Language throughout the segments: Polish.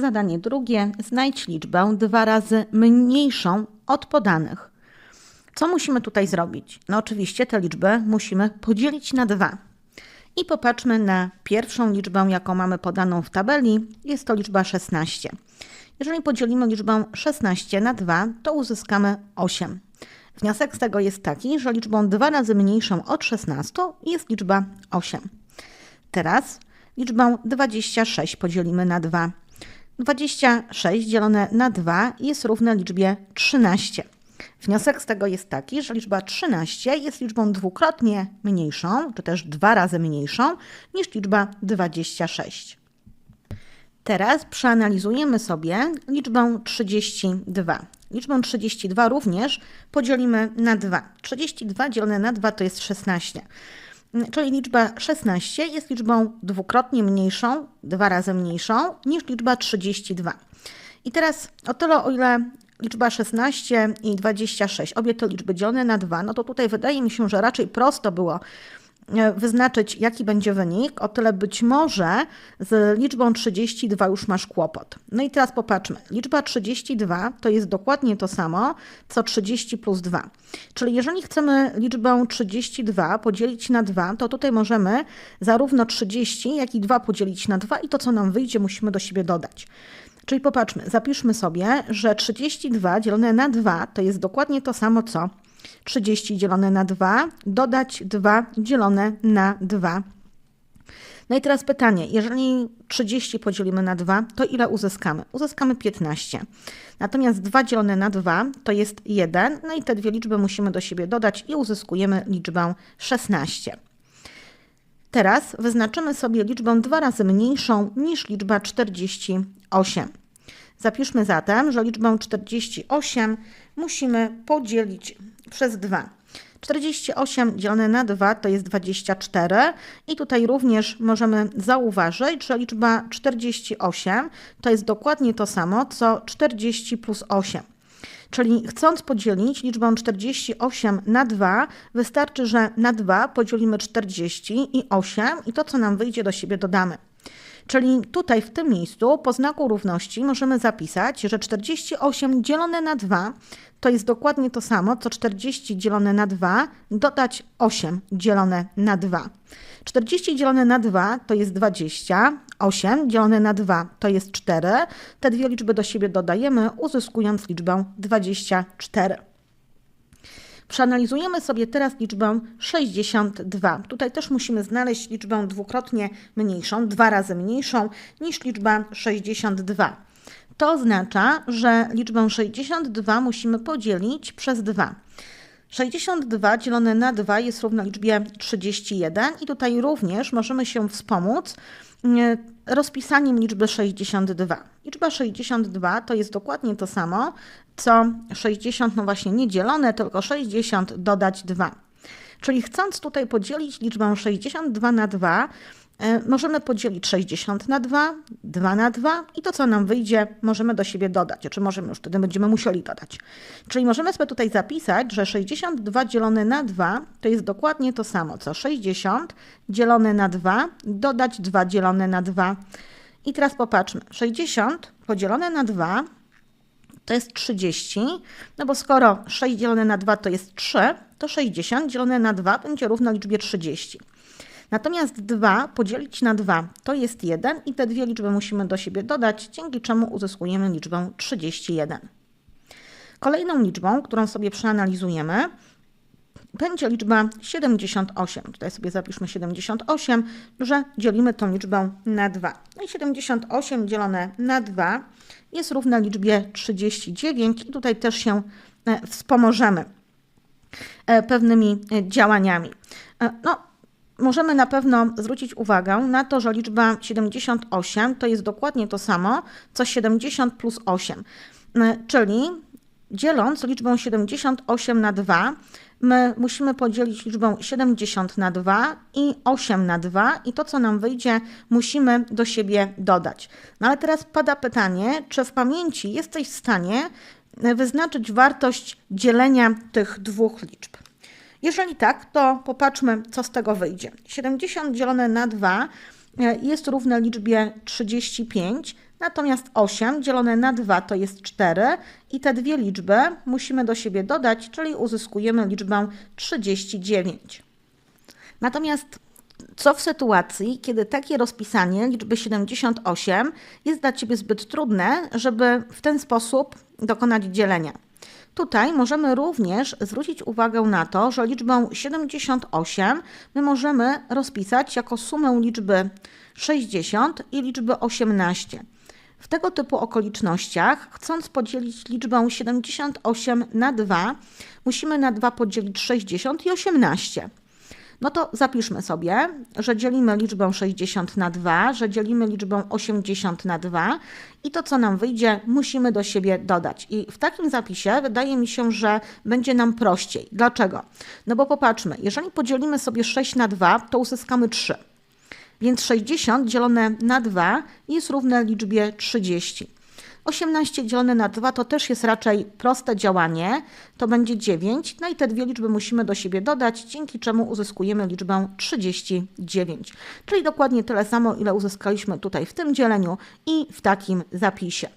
Zadanie drugie. Znajdź liczbę dwa razy mniejszą od podanych. Co musimy tutaj zrobić? No oczywiście tę liczbę musimy podzielić na dwa. I popatrzmy na pierwszą liczbę, jaką mamy podaną w tabeli. Jest to liczba 16. Jeżeli podzielimy liczbę 16 na 2, to uzyskamy 8. Wniosek z tego jest taki, że liczbą 2 razy mniejszą od 16 jest liczba 8. Teraz liczbę 26 podzielimy na 2. 26 dzielone na 2 jest równe liczbie 13. Wniosek z tego jest taki, że liczba 13 jest liczbą dwukrotnie mniejszą, czy też dwa razy mniejszą niż liczba 26. Teraz przeanalizujemy sobie liczbę 32. Liczbę 32 również podzielimy na 2. 32 dzielone na 2 to jest 16. Czyli liczba 16 jest liczbą dwukrotnie mniejszą, dwa razy mniejszą niż liczba 32. I teraz o tyle, o ile liczba 16 i 26, obie te liczby dzielone na 2, no to tutaj wydaje mi się, że raczej prosto było wyznaczyć, jaki będzie wynik, o tyle być może z liczbą 32 już masz kłopot. No i teraz popatrzmy. Liczba 32 to jest dokładnie to samo, co 30 plus 2. Czyli jeżeli chcemy liczbę 32 podzielić na 2, to tutaj możemy zarówno 30, jak i 2 podzielić na 2 i to, co nam wyjdzie, musimy do siebie dodać. Czyli popatrzmy, zapiszmy sobie, że 32 dzielone na 2 to jest dokładnie to samo co 30 dzielone na 2, dodać 2 dzielone na 2. No i teraz pytanie, jeżeli 30 podzielimy na 2, to ile uzyskamy? Uzyskamy 15. Natomiast 2 dzielone na 2 to jest 1, no i te dwie liczby musimy do siebie dodać i uzyskujemy liczbę 16. Teraz wyznaczymy sobie liczbę dwa razy mniejszą niż liczba 48. Zapiszmy zatem, że liczbę 48 musimy podzielić przez 2. 48 dzielone na 2 to jest 24 i tutaj również możemy zauważyć, że liczba 48 to jest dokładnie to samo co 40 plus 8. Czyli chcąc podzielić liczbę 48 na 2, wystarczy, że na 2 podzielimy 40 i 8 i to, co nam wyjdzie, do siebie dodamy. Czyli tutaj w tym miejscu po znaku równości możemy zapisać, że 48 dzielone na 2 to jest dokładnie to samo, co 40 dzielone na 2 dodać 8 dzielone na 2. 40 dzielone na 2 to jest 20, 8 dzielone na 2 to jest 4. Te dwie liczby do siebie dodajemy, uzyskując liczbę 24. Przeanalizujemy sobie teraz liczbę 62. Tutaj też musimy znaleźć liczbę dwukrotnie mniejszą, dwa razy mniejszą niż liczba 62. To oznacza, że liczbę 62 musimy podzielić przez 2. 62 dzielone na 2 jest równa liczbie 31 i tutaj również możemy się wspomóc mm, rozpisaniem liczby 62. Liczba 62 to jest dokładnie to samo, co 60, no właśnie nie dzielone, tylko 60 dodać 2. Czyli chcąc tutaj podzielić liczbę 62 na 2, E, możemy podzielić 60 na 2, 2 na 2 i to, co nam wyjdzie, możemy do siebie dodać, czy możemy już wtedy będziemy musieli dodać. Czyli możemy sobie tutaj zapisać, że 62 dzielone na 2 to jest dokładnie to samo, co 60 dzielone na 2, dodać 2 dzielone na 2. I teraz popatrzmy, 60 podzielone na 2 to jest 30, no bo skoro 6 dzielone na 2 to jest 3, to 60 dzielone na 2 będzie równo liczbie 30. Natomiast 2 podzielić na 2 to jest 1 i te dwie liczby musimy do siebie dodać, dzięki czemu uzyskujemy liczbę 31. Kolejną liczbą, którą sobie przeanalizujemy, będzie liczba 78. Tutaj sobie zapiszmy 78, że dzielimy tą liczbę na 2. No i 78 dzielone na 2 jest równe liczbie 39 i tutaj też się e, wspomożemy e, pewnymi e, działaniami. No, możemy na pewno zwrócić uwagę na to, że liczba 78 to jest dokładnie to samo, co 70 plus 8. E, czyli dzieląc liczbę 78 na 2, my musimy podzielić liczbę 70 na 2 i 8 na 2 i to, co nam wyjdzie, musimy do siebie dodać. No ale teraz pada pytanie, czy w pamięci jesteś w stanie wyznaczyć wartość dzielenia tych dwóch liczb? Jeżeli tak, to popatrzmy, co z tego wyjdzie. 70 dzielone na 2 e, jest równe liczbie 35, Natomiast 8 dzielone na 2 to jest 4 i te dwie liczby musimy do siebie dodać, czyli uzyskujemy liczbę 39. Natomiast co w sytuacji, kiedy takie rozpisanie liczby 78 jest dla Ciebie zbyt trudne, żeby w ten sposób dokonać dzielenia? Tutaj możemy również zwrócić uwagę na to, że liczbę 78 my możemy rozpisać jako sumę liczby 60 i liczby 18. W tego typu okolicznościach, chcąc podzielić liczbę 78 na 2, musimy na 2 podzielić 60 i 18. No to zapiszmy sobie, że dzielimy liczbę 60 na 2, że dzielimy liczbę 80 na 2 i to, co nam wyjdzie, musimy do siebie dodać. I w takim zapisie wydaje mi się, że będzie nam prościej. Dlaczego? No bo popatrzmy, jeżeli podzielimy sobie 6 na 2, to uzyskamy 3. Więc 60 dzielone na 2 jest równe liczbie 30. 18 dzielone na 2 to też jest raczej proste działanie, to będzie 9, no i te dwie liczby musimy do siebie dodać, dzięki czemu uzyskujemy liczbę 39. Czyli dokładnie tyle samo, ile uzyskaliśmy tutaj w tym dzieleniu i w takim zapisie.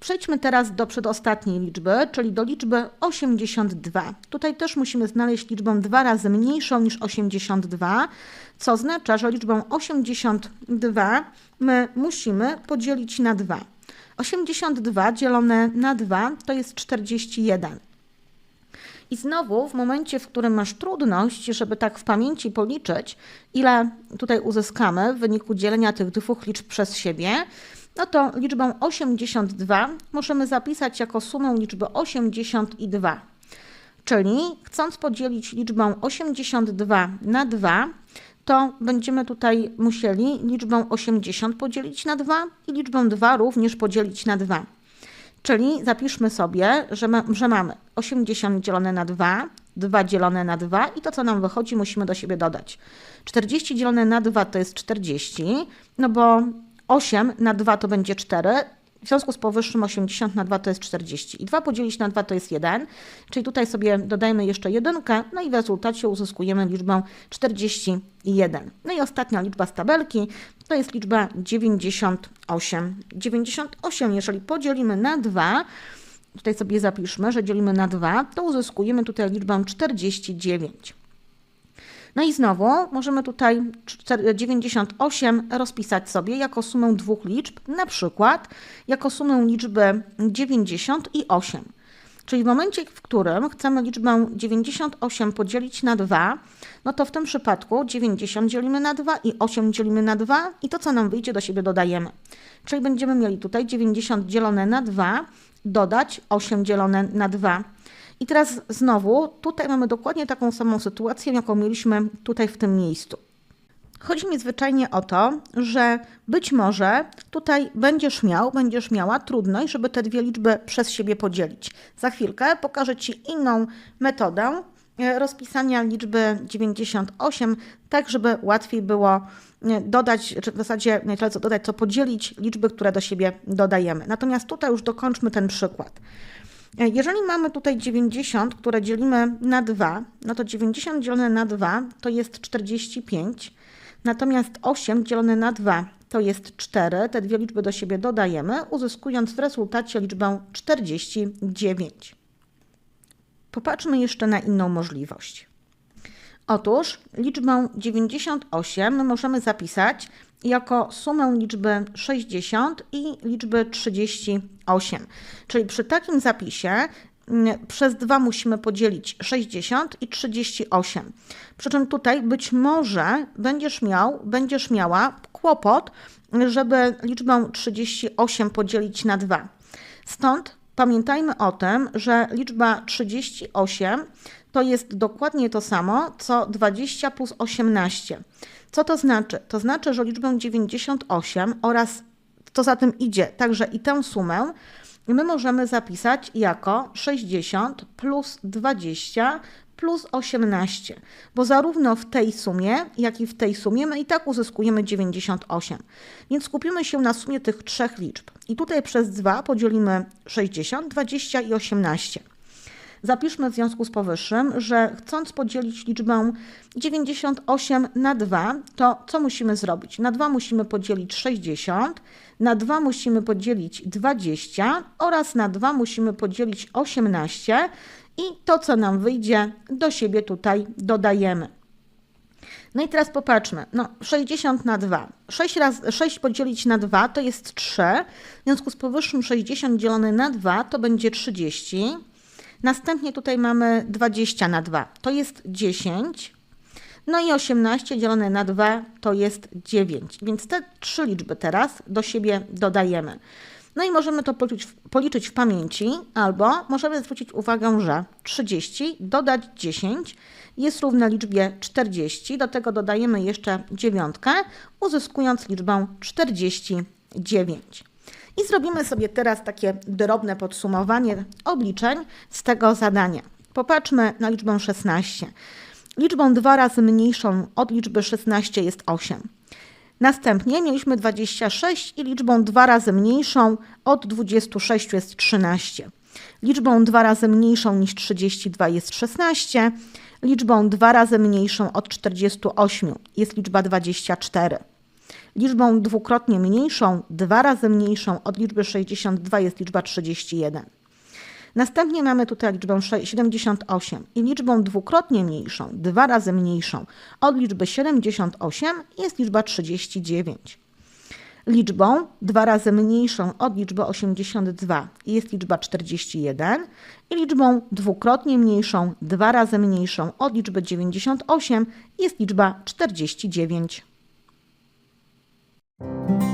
Przejdźmy teraz do przedostatniej liczby, czyli do liczby 82. Tutaj też musimy znaleźć liczbę dwa razy mniejszą niż 82, co oznacza, że liczbę 82 my musimy podzielić na 2. 82 dzielone na 2 to jest 41. I znowu, w momencie, w którym masz trudność, żeby tak w pamięci policzyć, ile tutaj uzyskamy w wyniku dzielenia tych dwóch liczb przez siebie, no to liczbę 82 możemy zapisać jako sumę liczby 82. Czyli chcąc podzielić liczbę 82 na 2, to będziemy tutaj musieli liczbę 80 podzielić na 2 i liczbę 2 również podzielić na 2. Czyli zapiszmy sobie, że, ma, że mamy 80 dzielone na 2, 2 dzielone na 2 i to, co nam wychodzi, musimy do siebie dodać. 40 dzielone na 2 to jest 40, no bo 8 na 2 to będzie 4, w związku z powyższym 80 na 2 to jest 40 i 2 podzielić na 2 to jest 1, czyli tutaj sobie dodajmy jeszcze jedynkę, no i w rezultacie uzyskujemy liczbę 41. No i ostatnia liczba z tabelki to jest liczba 98. 98, jeżeli podzielimy na 2, tutaj sobie zapiszmy, że dzielimy na 2, to uzyskujemy tutaj liczbę 49. No i znowu możemy tutaj 98 rozpisać sobie jako sumę dwóch liczb, na przykład jako sumę liczby 90 i 8. Czyli w momencie, w którym chcemy liczbę 98 podzielić na 2, no to w tym przypadku 90 dzielimy na 2 i 8 dzielimy na 2 i to, co nam wyjdzie, do siebie dodajemy. Czyli będziemy mieli tutaj 90 dzielone na 2, dodać 8 dzielone na 2. I teraz znowu, tutaj mamy dokładnie taką samą sytuację, jaką mieliśmy tutaj w tym miejscu. Chodzi mi zwyczajnie o to, że być może tutaj będziesz miał, będziesz miała trudność, żeby te dwie liczby przez siebie podzielić. Za chwilkę pokażę Ci inną metodę e, rozpisania liczby 98, tak żeby łatwiej było e, dodać, czy w zasadzie nie tyle co dodać, co podzielić liczby, które do siebie dodajemy. Natomiast tutaj już dokończmy ten przykład. E, jeżeli mamy tutaj 90, które dzielimy na 2, no to 90 dzielone na 2 to jest 45, natomiast 8 dzielone na 2 to jest 4. Te dwie liczby do siebie dodajemy, uzyskując w rezultacie liczbę 49. Popatrzmy jeszcze na inną możliwość. Otóż liczbę 98 możemy zapisać jako sumę liczby 60 i liczby 38. Czyli przy takim zapisie mm, przez 2 musimy podzielić 60 i 38. Przy czym tutaj być może będziesz miał, będziesz miała kłopot, żeby liczbę 38 podzielić na 2. Stąd pamiętajmy o tym, że liczba 38 to jest dokładnie to samo, co 20 plus 18. Co to znaczy? To znaczy, że liczbę 98 oraz co za tym idzie, także i tę sumę, my możemy zapisać jako 60 plus 20 plus 18, bo zarówno w tej sumie, jak i w tej sumie my i tak uzyskujemy 98. Więc skupimy się na sumie tych trzech liczb. I tutaj przez 2 podzielimy 60, 20 i 18. Zapiszmy w związku z powyższym, że chcąc podzielić liczbę 98 na 2, to co musimy zrobić? Na 2 musimy podzielić 60, na 2 musimy podzielić 20 oraz na 2 musimy podzielić 18 i to, co nam wyjdzie, do siebie tutaj dodajemy. No i teraz popatrzmy. No, 60 na 2. 6, raz, 6 podzielić na 2 to jest 3. W związku z powyższym 60 dzielone na 2 to będzie 30. Następnie tutaj mamy 20 na 2 to jest 10. No i 18 dzielone na 2 to jest 9. Więc te trzy liczby teraz do siebie dodajemy. No i możemy to policzyć, policzyć w pamięci, albo możemy zwrócić uwagę, że 30 dodać 10 jest równe liczbie 40. Do tego dodajemy jeszcze dziewiątkę, uzyskując liczbę 49. I zrobimy sobie teraz takie drobne podsumowanie obliczeń z tego zadania. Popatrzmy na liczbę 16. Liczbą dwa razy mniejszą od liczby 16 jest 8. Następnie mieliśmy 26 i liczbą dwa razy mniejszą od 26 jest 13. Liczbą dwa razy mniejszą niż 32 jest 16. Liczbą dwa razy mniejszą od 48 jest liczba 24. Liczbą dwukrotnie mniejszą, dwa razy mniejszą od liczby 62 jest liczba 31. Następnie mamy tutaj liczbę 78 i liczbą dwukrotnie mniejszą, dwa razy mniejszą od liczby 78 jest liczba 39. Liczbą dwa razy mniejszą od liczby 82 jest liczba 41 i liczbą dwukrotnie mniejszą, dwa razy mniejszą od liczby 98 jest liczba 49. Thank you.